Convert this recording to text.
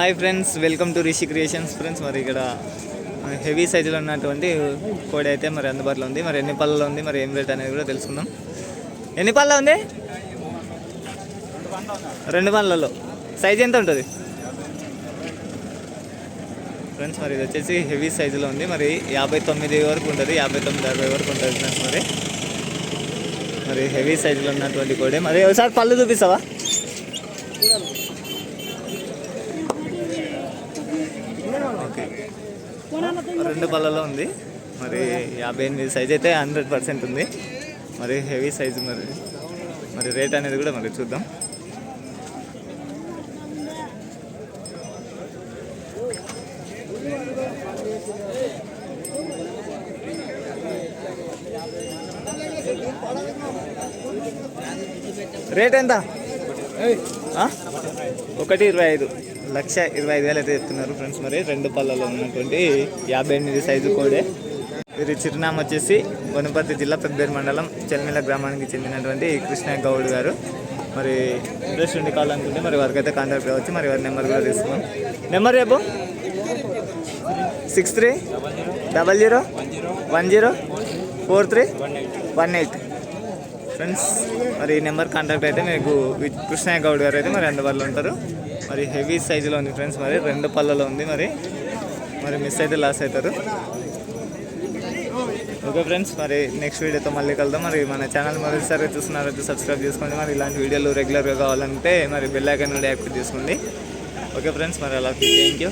Hi friends welcome to Rishi creations. Friends మరి ఇక్కడ heavy సైజులో ఉన్నటువంటి కోడి అయితే మరి అందుబాటులో ఉంది. మరి ఎన్ని పళ్ళలో ఉంది మరి ఏం రేట్ అనేది కూడా తెలుసుకుందాం. ఎన్ని పళ్ళ ఉంది? రెండు పళ్ళలో. సైజ్ ఎంత ఉంటుంది? ఫ్రెండ్స్ మరి ఇది వచ్చేసి హెవీ సైజులో ఉంది. మరి యాభై తొమ్మిది వరకు ఉంటుంది. యాభై తొమ్మిది అరవై వరకు ఉంటుంది ఫ్రెండ్స్ మరి. మరి హెవీ సైజులో ఉన్నటువంటి కోడి. మరి ఒకసారి పళ్ళు చూపిస్తావా ఓకే రెండు పళ్ళలో ఉంది. మరి యాభై ఎనిమిది సైజ్ అయితే హండ్రెడ్ పర్సెంట్ ఉంది. మరి హెవీ సైజు మరి. మరి రేట్ అనేది కూడా మరి చూద్దాం. రేట్ ఎంత? ఒకటి ఇరవై ఐదు. లక్ష ఇరవై ఐదు వేలు అయితే చెప్తున్నారు ఫ్రెండ్స్ మరి. రెండు పళ్ళలో ఉన్నటువంటి యాభై ఎనిమిది సైజు కోడే. వీరి చిరునామా వచ్చేసి వనపర్తి జిల్లా పెబ్బేరు మండలం చెల్మిల గ్రామానికి చెందినటువంటి కృష్ణ గౌడ్ గారు. మరి ఇంట్రెస్ట్ ఉండి కావాలనుకుంటే మరి వారికి అయితే కాంటాక్ట్ కావచ్చు. మరి వారి నెంబర్ కూడా తీసుకున్నాం నెంబర్ రేపు six three double zero one zero four three one eight. Friends. మరి ఈ నెంబర్ కాంటాక్ట్ అయితే మీకు కృష్ణయ్య గౌడ్ గారు అయితే మరి అందుబాటులో ఉంటారు. మరి హెవీ సైజులో ఉంది ఫ్రెండ్స్ మరి రెండు పళ్ళలో ఉంది మరి. మరి మిస్ అయితే లాస్ అవుతారు. ఓకే ఫ్రెండ్స్ మరి నెక్స్ట్ వీడియోతో మళ్ళీ కలుద్దాం. మరి మన ఛానల్ మొదటిసారి చూస్తున్నారైతే సబ్స్క్రైబ్ చేసుకోండి. మరి ఇలాంటి వీడియోలు రెగ్యులర్గా కావాలంటే మరి బెల్ ఐకాన్ కూడా యాక్టివ్ చేసుకోండి. ఓకే ఫ్రెండ్స్ మరి అలా. Thank you